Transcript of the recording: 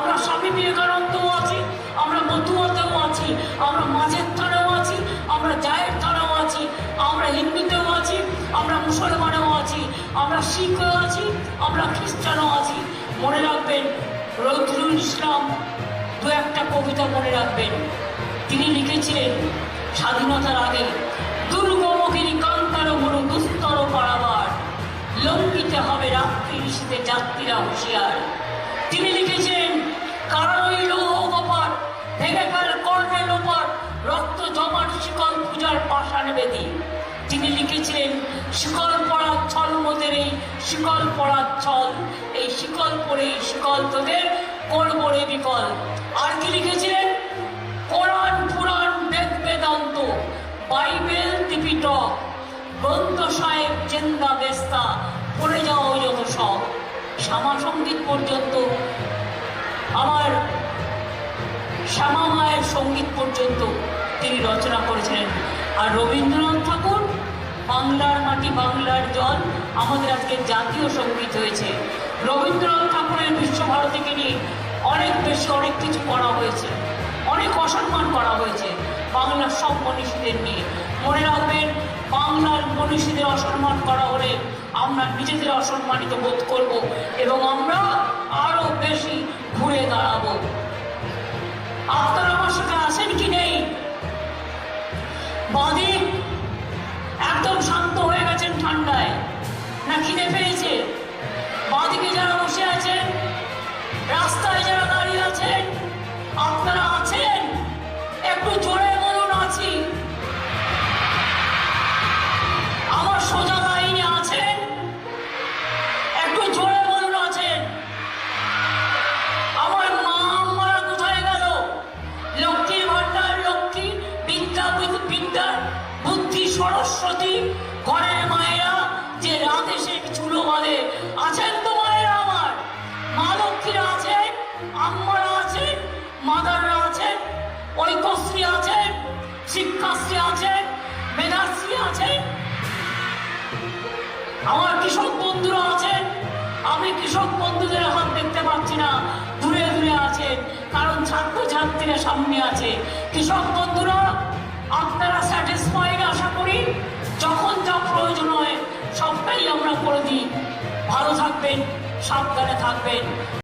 আমরা স্বামী বিবেকানন্দও আছি, আমরা মতুয়াতেও আছি, আমরা মাঝের থানেও আছি, আমরা জায়ের থানেও আছি, আমরা হিন্দুতেও আছি, আমরা মুসলমানেও আছি, আমরা শিখও আছি, আমরা খ্রিস্টানও আছি। মনে রাখবেন, রৌদ্রুল ইসলাম দু একটা কবিতা মনে রাখবেন। তিনি লিখেছিলেন, স্বাধীনতার আগে দুর্গমগিরি কান্তার মরু দুস্তর পারাবার লঙ্ঘিতে হবে রাত্রি ঋষিতে যাত্রীরা হুঁশিয়ার। ফেল কর্ণের ওপর রক্ত জমাট শিকল পূজার পাষাণ বেদি। তিনি লিখেছিলেন, শিকল পড়ার ছল মোদের এই শিকল পড়ার ছল। এই শিকল পরে এই শিকল তোদের করব রে বিকল। আর কি লিখেছিলেন? Quran Purana Veda Vedanta, Bible Tripitaka Granth Sahib Zend বেস্তা, পড়ে যাওয়া যত সব। শ্যামা সংগীত পর্যন্ত শ্যামা মায়ের সংগীত পর্যন্ত তিনি রচনা করেছিলেন। আর রবীন্দ্রনাথ ঠাকুর, বাংলার মাটি বাংলার জল, আমাদের আজকে জাতীয় সংগীত হয়েছে। রবীন্দ্রনাথ ঠাকুরের বিশ্বভারতীকে নিয়ে অনেক বেশি অনেক কিছু করা হয়েছে, অনেক অসম্মান করা হয়েছে বাংলার সব মনীষীদের নিয়ে। মনে রাখবেন, বাংলার মনীষীদের অসম্মান করা হলে আমরা নিজেদের অসম্মানিত বোধ করব এবং আমরা আরও বেশি ঘুরে দাঁড়াবো। সাথে আছেন কি নেই? বাদে একদম শান্ত হয়ে গেছেন ঠান্ডায়। না খিদে পেয়েছে? ঘরের মায়েরা যে রাত চুলো বাঁধে, আছেন তো মায়েরা মা লক্ষ্মীরা আছেন, আম্মারা মাদাররা আছেন ঐকশ্রী আছেন, শিক্ষাশ্রী আছেন, মেধাশ্রী আছেন। আমার কৃষক বন্ধুরা আছেন, আমি কৃষক বন্ধুদের হাত দেখতে পাচ্ছি না, দূরে দূরে আছেন, কারণ ছাত্র ছাত্রীরা সামনে আছে। কৃষক বন্ধুরা, আপনারা স্যাটিসফাইড আশা করি? যখন যা প্রয়োজন হয় সবটাই আমরা করে দিই। ভালো থাকবেন সাবধানে থাকবেন।